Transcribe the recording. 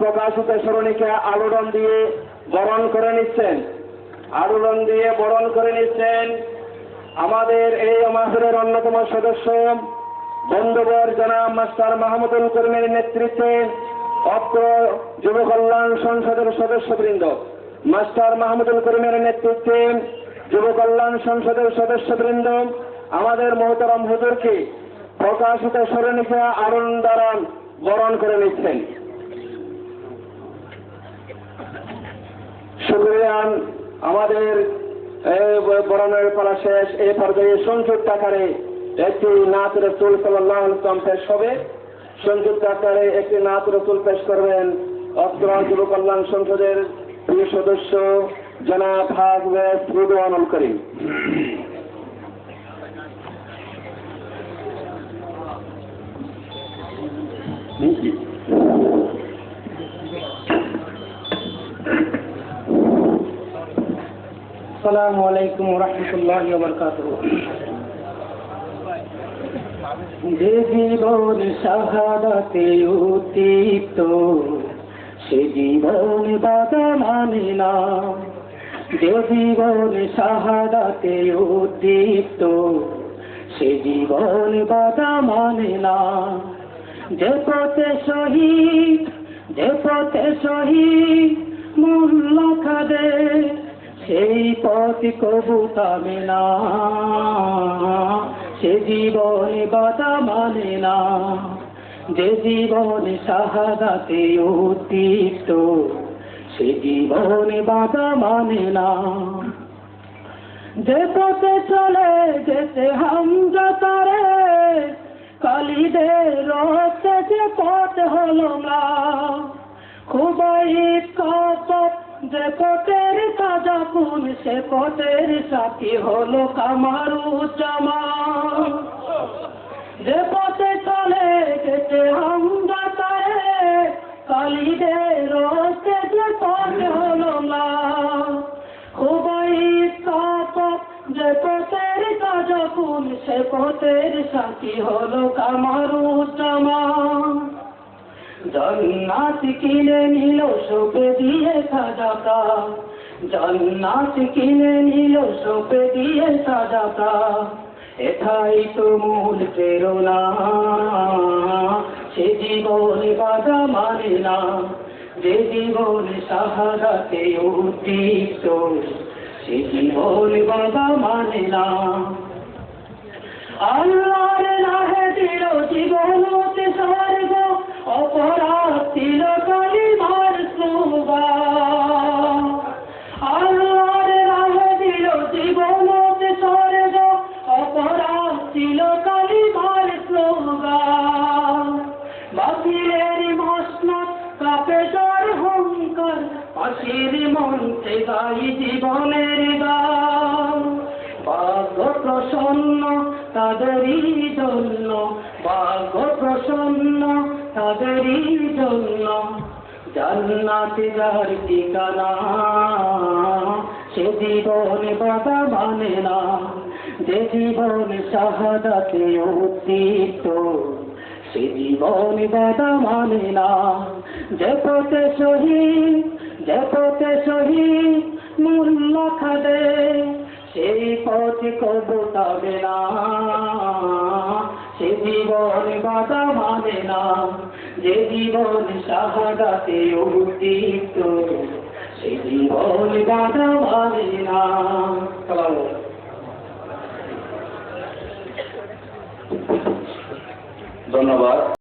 প্রকাশিত স্মরণীকে আলোড়ন দিয়ে বরণ করে নিচ্ছেন। আলোড়ন দিয়ে বরণ করে নিচ্ছেন আমাদের এই মাহফিলের অন্যতম সদস্য, বন্ধুবর জনাব মাস্টার মাহমুদুল করিমের নেতৃত্বে অত্র যুব কল্যাণ সংসদের সদস্যবৃন্দ, মাস্টার মাহমুদুল করিমের নেতৃত্বে যুব কল্যাণ সংসদের সদস্যবৃন্দ, আমাদের মহতরম হুজুরকে প্রকাশিত স্মরণিকা আনন্দ দ্বারা বরণ করে নিচ্ছেন। শুক্রিয়ান আমাদের এই বরণের পালা শেষ। এই পর্যায়ে সংযুক্ত আকারে একটি নাচ রসুল সাল্লাহ ইসলাম পেশ হবে। সংযুক্ত আকারে একটি নাচ রসুল পেশ করবেন। অত্র যুব কল্যাণ সংসদের প্রিয় সদস্য জনাব হাজবেদ রুদওয়ানুল করিম। আসসালামু আলাইকুম রহমতুল্লাহ বরকাত জীবন শাহাদাতে উদ্দীপ্ত সে জীবন বাধা মানে না। যে জীবন শাহাদাতে উদ্দীপ্ত সে জীবন বাধা মানে না। যে পথে শহীদ, যে পথে শহীদ মূল্য খাদে সেই পথ কবু থামে না। সে জীবনে বাধা মানে না। যে জীবনে শাহাদাতে উদ্দীপ্ত, সে জীবনে বাধা মানে না। যে পথে চলে যেতে হামজা কালিদের রক্তে যে পথ হলো না। খুবই কাপত যে পথের তাজা কোন, সে পথের সাথী হলো কামারু জামা। যে পথে চলে গেছে আমরা তারে, কালিদের যে পথ হলো না। খুবই কাপত যে পথের তাজা কোন, সে পথের সাথী হলো কামারু জামা। জন্নাত কিনে নিল সোপে দিয়ে সাজাতা। জন্নাত কিনে নিল সোপে দিয়ে সাজাতা। এটাই তো মূল প্রেরণা। সে জীবন বাধা মানে না। যে জীবন সাহারাতে উদ্দীপ্ত, সে জীবন বাধা মানে না। আল্লাহর রাহে দিল জীবনতে স্বর্গ অপরাধ ছিল কালিমার সুবা আল্লাহর রাহে দিল জীবনতে স্বর্গ, অপরাধ ছিল কালিমার সুবা বাতিলের মসনদ কাপে জ্বর হংকার গাই জীবনের গান। ভাগ্য প্রসন্ন তাদেরই জন্য জান্নাতে যার ঠিকানা। সে জীবন বাধা মানে না, যে জীবন শাহাদাতে উদ্দীপ্ত। সে জীবন বাধা মানে না, যে পথে শহীদ, যে পথে শহীদ মূল্য খাদে সেই পথ কবু না। সে জীবন কথা মানে না। যে জীবন শাহাদাতে উদ্দীপ্ত সে জীবন কথা মানে না। ধন্যবাদ।